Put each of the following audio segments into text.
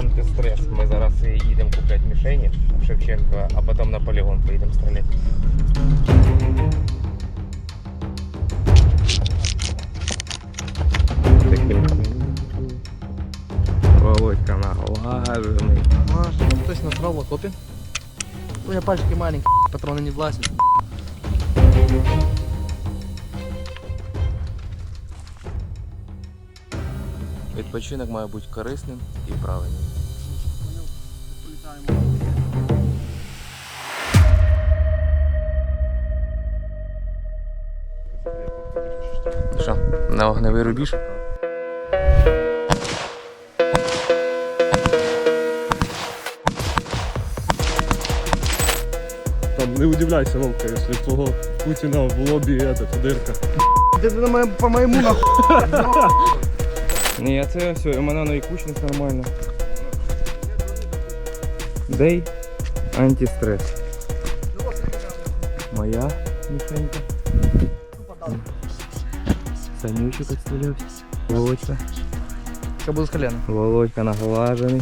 антистрес. Ми зараз їдемо купляти мішені в Шевченка, а потім на полігон поїдемо стріляти. Володька наглажений. Маш, хтось насрал в окопе. У меня пальчики маленькие, патроны не влазят. Відпочинок має бути корисним і правильним. Що, на вогневий рубіж? Там не удивляйся, Вовка, якщо твого Путіна в лобі. Ты на моем, по моему нахуй. Ні, це все, у мене на кучність нормально. Дей антистрес. Моя мішенька. Санючок відстрілявся. Володька. Що буде с колена. Володька наглажений.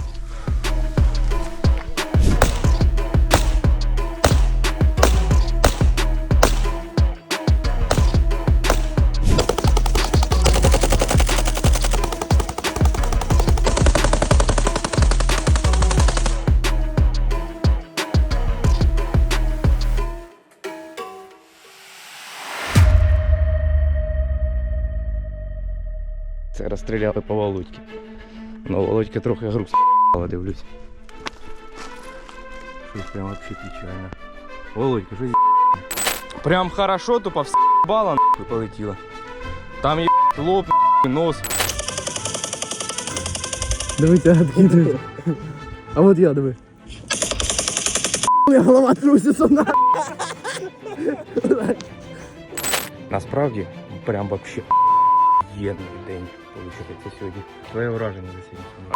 Це розстріляли по Володьки. Ну, Володька трохи груз але дивлюсь. Щось прям вообще печально. Володька, що Прям хорошо, тупо все бала нахуй полетіло. Там є лоб, нахуй, нос. Дивіться, откидываю. А вот я, диви. У меня голова трусится на. Насправді, прям вообще єдний день виходить сьогодні. Твоє враження за сьогодні.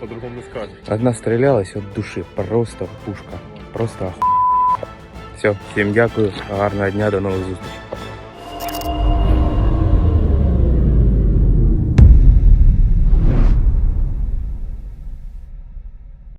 По-другому не скажеш. Одна стрілялась від душі, просто пушка. Просто оху... Все, всім дякую, гарного дня, до нових зустрічей.